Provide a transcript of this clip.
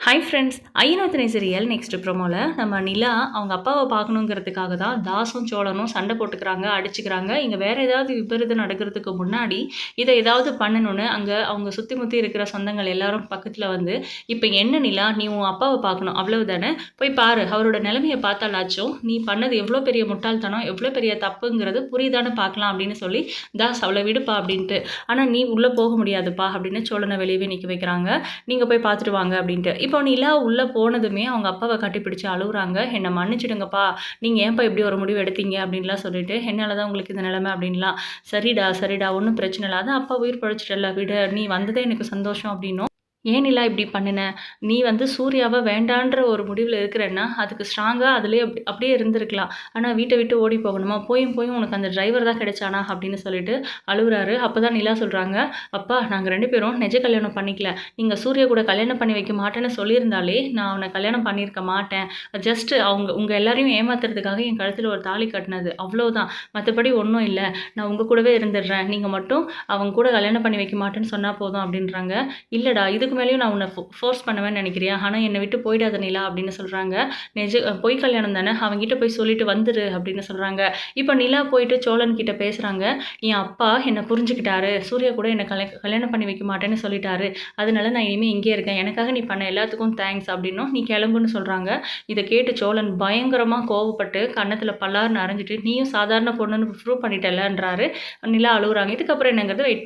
Hi friends ஐநூத்தினை serial next ப்ரோமோவில் நம்ம நிலா அவங்க அப்பாவை பார்க்கணுங்கிறதுக்காக தான் தாசும் சோழனும் சண்டை போட்டுக்கிறாங்க அடிச்சுக்கிறாங்க. இங்கே வேறு ஏதாவது விபரீதம் நடக்கிறதுக்கு முன்னாடி இதை ஏதாவது பண்ணணும்னு அங்கே அவங்க சுற்றி முற்றி இருக்கிற சொந்தங்கள் எல்லாரும் பக்கத்தில் வந்து இப்போ என்ன நிலா நீ உன் அப்பாவை பார்க்கணும் அவ்வளவு தானே போய் பாரு அவரோட நிலைமையை பார்த்தாலாச்சும் நீ பண்ணது எவ்வளோ பெரிய முட்டாள்தனம் எவ்வளோ பெரிய தப்புங்கிறது புரியுதானு பார்க்கலாம் அப்படின்னு சொல்லி தாஸ் அவ்வளோ விடுப்பா அப்படின்ட்டு. ஆனால் நீ உள்ளே போக முடியாதுப்பா அப்படின்னு சோழனை வெளியவே நிற்க வைக்கிறாங்க. நீங்கள் போய் பார்த்துட்டு வாங்க அப்படின்ட்டு. இப்போ நிலா உள்ளே போனதுமே அவங்க அப்பாவை கட்டிப்பிடிச்சு அழுகுறாங்க என்னை மன்னிச்சிடுங்கப்பா. நீங்கள் ஏன்ப்பா இப்படி ஒரு முடிவு எடுத்தீங்க? அப்படின்லாம் சொல்லிட்டு என்னால் தான் உங்களுக்கு இந்த நிலைமை? அப்படின்லாம். சரிடா சரிடா. ஒன்றும் பிரச்சனை இல்லை. அதான் அப்பா உயிர் பழிச்சிட்டல விட. நீ வந்ததே எனக்கு சந்தோஷம் அப்படின்னும். ஏன் இல்லை இப்படி பண்ணின? நீ வந்து சூர்யாவை வேண்டான்ற ஒரு முடிவில் இருக்கிறேன்னா அதுக்கு ஸ்ட்ராங்காக அதிலே அப்படி அப்படியே இருந்திருக்கலாம் ஆனால் வீட்டை விட்டு ஓடி போகணுமா? போயும் போயும் உனக்கு அந்த டிரைவர் தான் கிடைச்சானா? அப்படின்னு சொல்லிட்டு அழுகுறாரு. அப்போ தான் நிலா சொல்கிறாங்க அப்பா நாங்கள் ரெண்டு பேரும் நிஜ கல்யாணம் பண்ணிக்கல. நீங்கள் சூர்யா கூட கல்யாணம் பண்ணி வைக்க மாட்டேன்னு சொல்லியிருந்தாலே நான் அவனை கல்யாணம் பண்ணியிருக்க மாட்டேன். ஜஸ்ட்டு அவங்க உங்கள் எல்லாரையும் ஏமாத்துறதுக்காக என் கழுத்தில் ஒரு தாலி கட்டினது. அவ்வளோதான் மற்றபடி ஒன்றும் இல்லை. நான் உங்கள் கூடவே இருந்துடுறேன். நீங்கள் மட்டும் அவங்க கூட கல்யாணம் பண்ணி வைக்க மாட்டேன்னு சொன்னால் போதும் அப்படின்றாங்க. இல்லைடா இதுக்கு மேலேயும் நான் உன்னை ஃபோர்ஸ் பண்ணுவேன்னு நினைக்கிறியா? ஆனால் என்னை விட்டு போயிடாத நிலா அப்படின்னு சொல்கிறாங்க நிஜ பொய் கல்யாணம் தானே? அவங்ககிட்ட போய் சொல்லிட்டு வந்துரு அப்படின்னு சொல்கிறாங்க இப்போ நிலா போயிட்டு சோழன் கிட்ட பேசுகிறாங்க என் அப்பா என்னை புரிஞ்சுக்கிட்டாரு. சூர்யா கூட என்னை கல்யா கல்யாணம் பண்ணி வைக்க மாட்டேன்னு சொல்லிட்டாரு. அதனால நான் இனிமேல் இங்கே இருக்கேன். எனக்காக நீ பண்ண எல்லாத்துக்கும் தேங்க்ஸ் அப்படின்னும் நீ கிளம்புன்னு சொல்கிறாங்க இதை கேட்டு சோழன் பயங்கரமாக கோவப்பட்டு கன்னத்தில் பல்லாருன்னு அரைஞ்சிட்டு நீயும் சாதாரண பொண்ணுன்னு ப்ரூவ் பண்ணிட்டலன்றாரு. நிலா அழுகுறாங்க. இதுக்கப்புறம் என்னங்கிறது வெயிட்